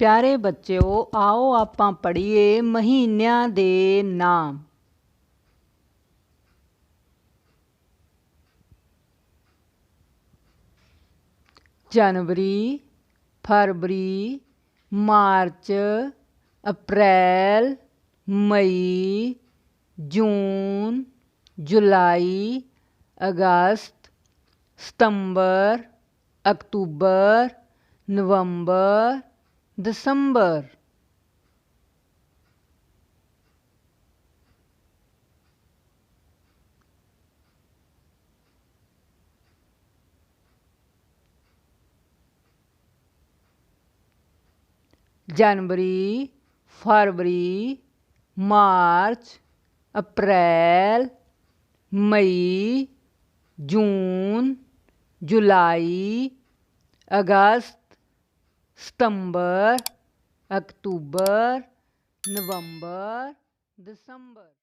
ਪਿਆਰੇ ਬੱਚਿਓ ਆਓ ਆਪਾਂ ਪੜ੍ਹੀਏ ਮਹੀਨਿਆਂ ਦੇ ਨਾਮ ਜਨਵਰੀ ਫਰਵਰੀ ਮਾਰਚ ਅਪ੍ਰੈਲ ਮਈ ਜੂਨ ਜੁਲਾਈ ਅਗਸਤ ਸਤੰਬਰ ਅਕਤੂਬਰ ਨਵੰਬਰ दिसंबर। जनवरी फरवरी मार्च अप्रैल मई जून जुलाई अगस्त सितंबर अक्टूबर नवंबर दिसंबर।